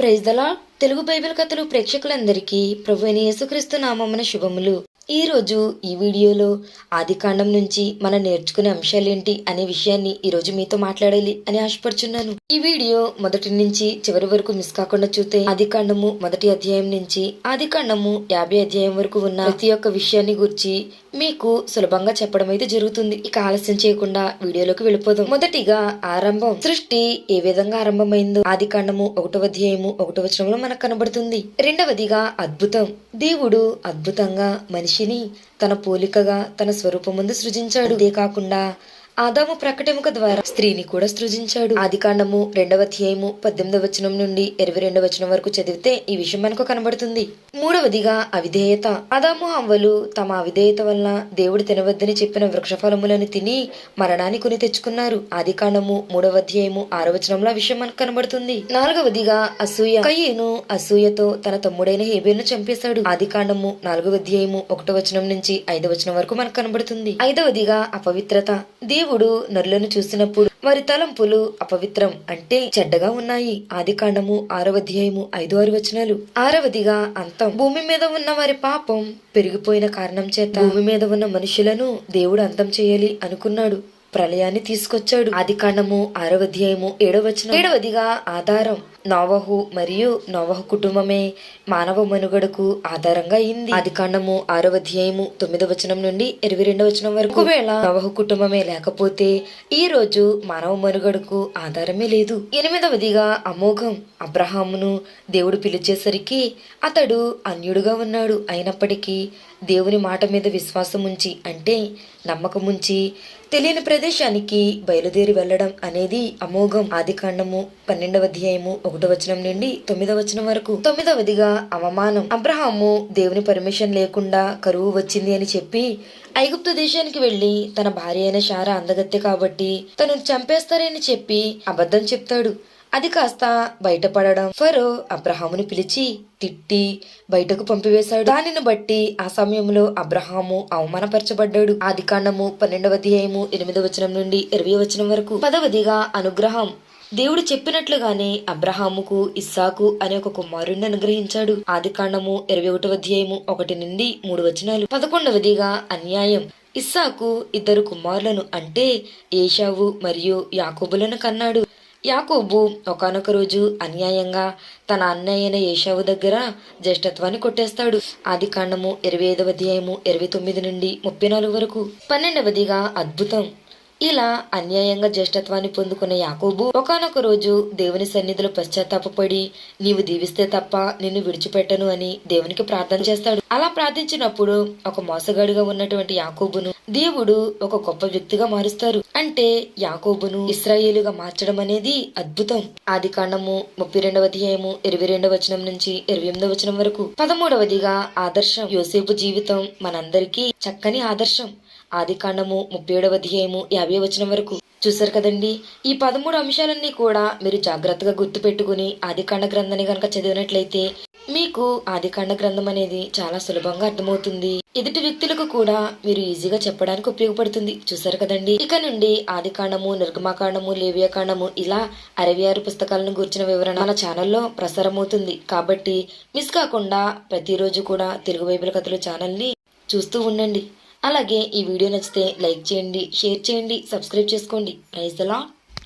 Praise దలా Telugu Bible కథలు ప్రేక్షకులందరికీ ప్రభు అయిన యేసుక్రీస్తు నామమున శుభములు. ఈ రోజు ఈ వీడియోలో ఆదికాండం నుంచి మనం నేర్చుకునే అంశాలేంటి అనే విషయాన్ని ఈ రోజు మీతో మాట్లాడాలి అని ఆశపడుచున్నాను. ఈ వీడియో మొదటి నుంచి చివరి వరకు మిస్ కాకుండా చూస్తే ఆదికాండము మొదటి అధ్యాయం నుంచి ఆదికాండము యాభై అధ్యాయం వరకు ఉన్న ప్రతి ఒక్క విషయాన్ని గురించి మీకు సులభంగా చెప్పడం అయితే జరుగుతుంది. ఇక ఆలస్యం చేయకుండా వీడియోలోకి వెళ్ళిపోదాం. మొదటిగా ఆరంభం. సృష్టి ఏ విధంగా ఆరంభమైందో ఆదికాండము ఒకటో అధ్యాయము ఒకటో వచనంలో మనకు కనబడుతుంది రెండవదిగా అద్భుతం. దేవుడు అద్భుతంగా మనిషిని తన పోలికగా తన స్వరూపముందు సృజించాడు. ఇదే కాకుండా ఆదాము ప్రకటముక ద్వారా స్త్రీని కూడా సృజించాడు. ఆదికాండము రెండవ అధ్యాయము పద్దెనిమిదవ వచనం నుండి ఇరవై రెండవ వచనం వరకు చదివితే ఈ విషయం మనకు కనబడుతుంది. మూడవదిగా అవిధేయత. ఆదాము అవ్వలు తమ అవిధేయత వల్ల దేవుడు తినవద్దని చెప్పిన వృక్షఫలములను తిని మరణాన్ని కొని తెచ్చుకున్నారు. ఆదికాండము మూడవ అధ్యాయము ఆరవ వచనంలో విషయం మనకు కనబడుతుంది. నాలుగవదిగా అసూయ. కయ్యను అసూయతో తన తమ్ముడైన హేబేను చంపేశాడు. ఆదికాండము నాలుగవ అధ్యాయము ఒకటో వచనం నుంచి ఐదవ వచనం వరకు మనకు కనబడుతుంది. ఐదవదిగా అపవిత్రత. దేవుడు నరులను చూసినప్పుడు వారి తలంపులు అపవిత్రం అంటే చెడ్డగా ఉన్నాయి. ఆది కాండము ఆరవ అధ్యాయము ఐదు ఆరు వచనాలు. ఆరవదిగా అంతం. భూమి మీద ఉన్న వారి పాపం పెరిగిపోయిన కారణం చేత భూమి మీద ఉన్న మనుషులను దేవుడు అంతం చేయాలి అనుకున్నాడు. ప్రళయాన్ని తీసుకొచ్చాడు. ఆది కాండము ఆరవ అధ్యాయము ఏడవ వచనం. ఏడవదిగా ఆధారం. నోవహు మరియు నోవహు కుటుంబమే మానవ మనుగడకు ఆధారంగా అయింది. ఆది కాండము ఆరవ అధ్యాయము తొమ్మిదవ వచనం నుండి ఇరవై రెండవ వచనం వరకు. ఒకవేళ నోవహు కుటుంబమే లేకపోతే ఈ రోజు మానవ మనుగడకు ఆధారమే లేదు. ఎనిమిదవదిగా అమోఘం అబ్రహామును దేవుడు పిలిచేసరికి అతడు అన్యుడుగా ఉన్నాడు. అయినప్పటికీ దేవుని మాట మీద విశ్వాసం ఉంచి అంటే నమ్మకం ఉంచి తెలియని ప్రదేశానికి బయలుదేరి వెళ్ళడం అనేది అమోఘం. ఆది కాండము పన్నెండవ అధ్యాయము ఒకటో వచనం నుండి తొమ్మిదవ వచనం వరకు. తొమ్మిదవదిగా అవమానం. అబ్రహాము దేవుని పర్మిషన్ లేకుండా కరువు వచ్చింది అని చెప్పి ఐగుప్తు దేశానికి వెళ్ళి తన భార్య అయిన శారా అందగత్తె కాబట్టి తను చంపేస్తారని చెప్పి అబద్ధం చెప్తాడు. అది కాస్త బయటపడడం. ఫరో అబ్రహామును పిలిచి తిట్టి బయటకు పంపివేశాడు. దానిని బట్టి ఆ సమయంలో అబ్రహాము అవమానపరచబడ్డాడు. ఆది కాండము పన్నెండవ అధ్యాయము ఎనిమిదవ వచనం నుండి ఇరవై వచనం వరకు. పదవదిగా అనుగ్రహం. దేవుడు చెప్పినట్లుగానే అబ్రహాముకు ఇస్సాకు అనే ఒక కుమారుణ్ణి అనుగ్రహించాడు. ఆది కాండము ఇరవై ఒకటవ అధ్యాయము ఒకటి నుండి మూడు వచనాలు. పదకొండవదిగా అన్యాయం. ఇస్సాకు ఇద్దరు కుమారులను అంటే ఏషావు మరియు యాకోబులను కన్నాడు. యాకోబు ఒకనొక రోజు అన్యాయంగా తన అన్నయ్యన యేషావు దగ్గర జ్యేష్ఠత్వాన్ని కొట్టేస్తాడు. ఆది కాండము ఇరవై ఐదవ అధ్యాయము ఇరవై తొమ్మిది నుండి ముప్పై నాలుగు వరకు. పన్నెండవదిగా అద్భుతం. ఇలా అన్యాయంగా జ్యేష్ఠత్వాన్ని పొందుకున్న యాకోబు ఒకనొక రోజు దేవుని సన్నిధిలో పశ్చాత్తాపడి నీవు దీవిస్తే తప్ప నిన్ను విడిచిపెట్టను అని దేవునికి ప్రార్థన చేస్తాడు. అలా ప్రార్థించినప్పుడు ఒక మోసగాడిగా ఉన్నటువంటి యాకోబును దేవుడు ఒక గొప్ప వ్యక్తిగా మారుస్తారు. అంటే యాకోబును ఇస్రాయేలుగా మార్చడం అనేది అద్భుతం. ఆది కాండము ముప్పై రెండవ అధ్యాయము ఇరవై రెండవ వచనం నుంచి ఇరవై ఎనిమిదవ వచనం వరకు. పదమూడవదిగా ఆదర్శం. యోసేపు జీవితం మనందరికీ చక్కని ఆదర్శం. ఆదికాండము ముప్పై ఏడవ అధ్యాయము యాభై వచనం వరకు చూసారు కదండి. ఈ పదమూడు అంశాలన్నీ కూడా మీరు జాగ్రత్తగా గుర్తుపెట్టుకుని ఆదికాండ గ్రంథాన్ని గనక చదివినట్లయితే మీకు ఆదికాండ గ్రంథం అనేది చాలా సులభంగా అర్థమవుతుంది. ఎదుటి వ్యక్తులకు కూడా మీరు ఈజీగా చెప్పడానికి ఉపయోగపడుతుంది. చూసారు కదండి. ఇక నుండి ఆదికాండము నిర్గమాకాండము లేవియాకాండము ఇలా అరవై ఆరు పుస్తకాలను గురించిన వివరణ మన ఛానల్లో ప్రసారమవుతుంది. కాబట్టి మిస్ కాకుండా ప్రతిరోజు కూడా తెలుగు బైబిల్ కథలు ఛానల్ని చూస్తూ ఉండండి. అలాగే ఈ వీడియో నచ్చితే లైక్ చేయండి షేర్ చేయండి సబ్స్క్రైబ్ చేసుకోండి. Praise the